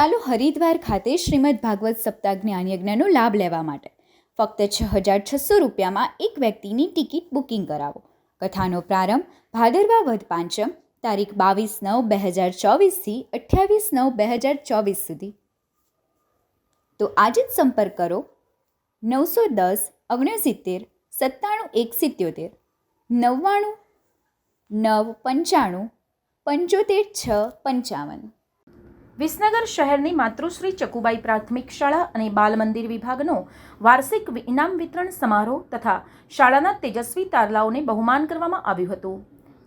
ચાલો હરિદ્વાર ખાતે શ્રીમદ ભાગવત સપ્તાહ જ્ઞાનયજ્ઞનો લાભ લેવા માટે. ફક્ત છ હજાર છસો રૂપિયામાં એક વ્યક્તિની ટિકિટ બુકિંગ કરાવો. કથાનો પ્રારંભ ભાદરવા વધ પાંચમ, તારીખ બાવીસ નવ બે હજાર ચોવીસથી અઠ્યાવીસ નવ બે હજાર ચોવીસ સુધી. તો આજે જ સંપર્ક કરો નવસો દસ ઓગણસિત્તેર સત્તાણું એક સિત્યોતેર નવ્વાણું નવ પંચાણું પંચોતેર છ પંચાવન. વિસનગર શહેરની માતૃશ્રી ચકુબાઈ પ્રાથમિક શાળા અને બાલ મંદિર વિભાગનો વાર્ષિક ઇનામ વિતરણ સમારોહ તથા શાળાના તેજસ્વી તારલાઓને બહુમાન કરવામાં આવ્યું હતું.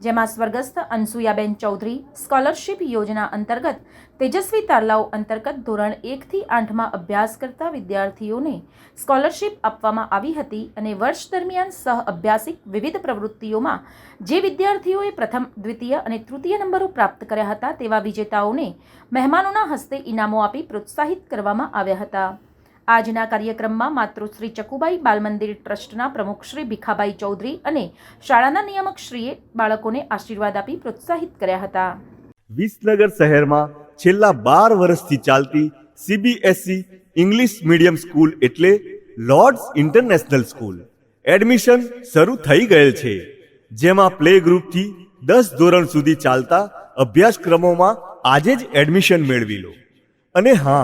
જેમાં સ્વર્ગસ્થ અનસુયાબેન ચૌધરી સ્કોલરશિપ યોજના અંતર્ગત તેજસ્વી તારલાઓ અંતર્ગત ધોરણ એકથી આઠમાં અભ્યાસ કરતા વિદ્યાર્થીઓને સ્કોલરશિપ આપવામાં આવી હતી અને વર્ષ દરમિયાન સહ અભ્યાસિક વિવિધ પ્રવૃત્તિઓમાં જે વિદ્યાર્થીઓએ પ્રથમ, દ્વિતીય અને તૃતીય નંબરો પ્રાપ્ત કર્યા હતા તેવા વિજેતાઓને મહેમાનોના હસ્તે ઇનામો આપી પ્રોત્સાહિત કરવામાં આવ્યા હતા. આજના કાર્યક્રમમાં માતૃશ્રી ચકુબાઈ બાલમંદિર ટ્રસ્ટના પ્રમુખ શ્રી ભીખાબાઈ ચૌધરી અને શાળાના નિયામક શ્રીએ બાળકોને આશીર્વાદ આપી પ્રોત્સાહિત કર્યા હતા. વિસનગર શહેરમાં છેલ્લા બાર વર્ષથી ચાલતી સીબીએસઈ ઇંગ્લિશ મીડિયમ સ્કૂલ એટલે લોર્ડ્સ ઇન્ટરનેશનલ સ્કૂલ એડમિશન શરૂ થઈ ગયેલ છે. જેમાં પ્લે ગ્રુપથી દસ ધોરણ સુધી ચાલતા અભ્યાસક્રમોમાં આજે જ એડમિશન મેળવી લો. અને હા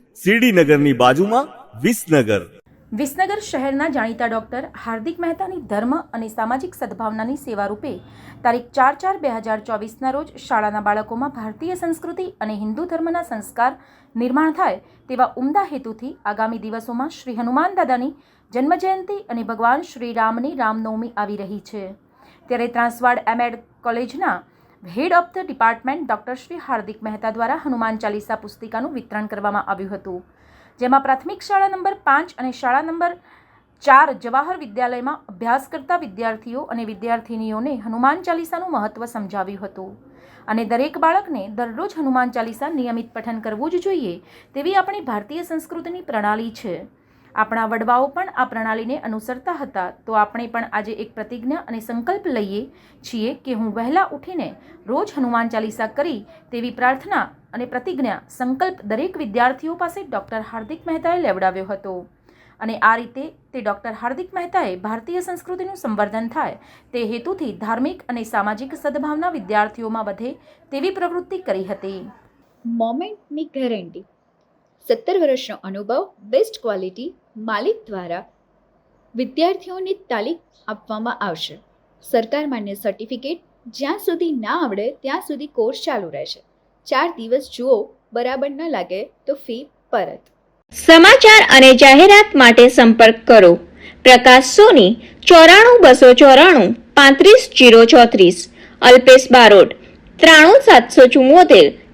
શિરડીનગરની બાજુમાં વિસનગર. વિસનગર શહેરના જાણીતા ડોક્ટર હાર્દિક મહેતાની ધર્મ અને સામાજિક સદભાવનાની સેવા રૂપે તારીખ ચાર ચાર બે હજાર ચોવીસના રોજ શાળાના બાળકોમાં ભારતીય સંસ્કૃતિ અને હિન્દુ ધર્મના સંસ્કાર નિર્માણ થાય તેવા ઉમદા હેતુથી આગામી દિવસોમાં શ્રી હનુમાન દાદાની જન્મજયંતિ અને ભગવાન શ્રી રામની રામનવમી આવી રહી છે. ત્યારે ત્રાસવાડ એમએડ કોલેજના head of the department doctor Shri Hardik Mehta દ્વારા હનુમાન ચાલીસા પુસ્તિકાનું વિતરણ કરવામાં આવ્યું હતું, જેમાં પ્રાથમિક શાળા નંબર પાંચ અને શાળા નંબર ચાર જવાહર વિદ્યાલયમાં અભ્યાસ કરતા વિદ્યાર્થીઓ અને વિદ્યાર્થિનીઓને હનુમાન ચાલીસાનું મહત્ત્વ સમજાવ્યું હતું અને દરેક બાળકને દરરોજ હનુમાન ચાલીસા નિયમિત પઠન કરવું જ જોઈએ તેવી આપણી ભારતીય સંસ્કૃતિની પ્રણાલી છે. આપણા વડવાઓ પણ આ પ્રણાલીને અનુસરતા હતા. તો આપણે પણ આજે એક પ્રતિજ્ઞા અને સંકલ્પ લઈએ છીએ કે હું વહેલા ઉઠીને રોજ હનુમાન ચાલીસા કરી તેવી પ્રાર્થના અને પ્રતિજ્ઞા સંકલ્પ દરેક વિદ્યાર્થીઓ પાસે ડૉક્ટર હાર્દિક મહેતાએ લેવડાવ્યો હતો. અને આ રીતે તે ડૉક્ટર હાર્દિક મહેતાએ ભારતીય સંસ્કૃતિનું સંવર્ધન થાય તે હેતુથી ધાર્મિક અને સામાજિક સદભાવના વિદ્યાર્થીઓમાં વધે તેવી પ્રવૃત્તિ કરી હતી. મોમેન્ટની ગેરંટી સત્તર વર્ષનો અનુભવ બેસ્ટ ક્વોલિટી માલિક દ્વારા વિદ્યાર્થીઓને તાલીમ આપવામાં આવશે. સરકાર માન્ય સર્ટિફિકેટ જ્યાં સુધી ના આવડે ત્યાં સુધી કોર્સ ચાલુ રહેશે. ચાર દિવસ જુઓ, બરાબર ન લાગે તો ફી પરત. સમાચાર અને જાહેરાત માટે સંપર્ક કરો. પ્રકાશ સોની, ચોરાણું બસો ચોરાણું, પાંત્રીસ જીરો ચોત્રીસ, અલ્પેશ બારોટ, ત્રાણું સાતસો ચુમ્મોતેર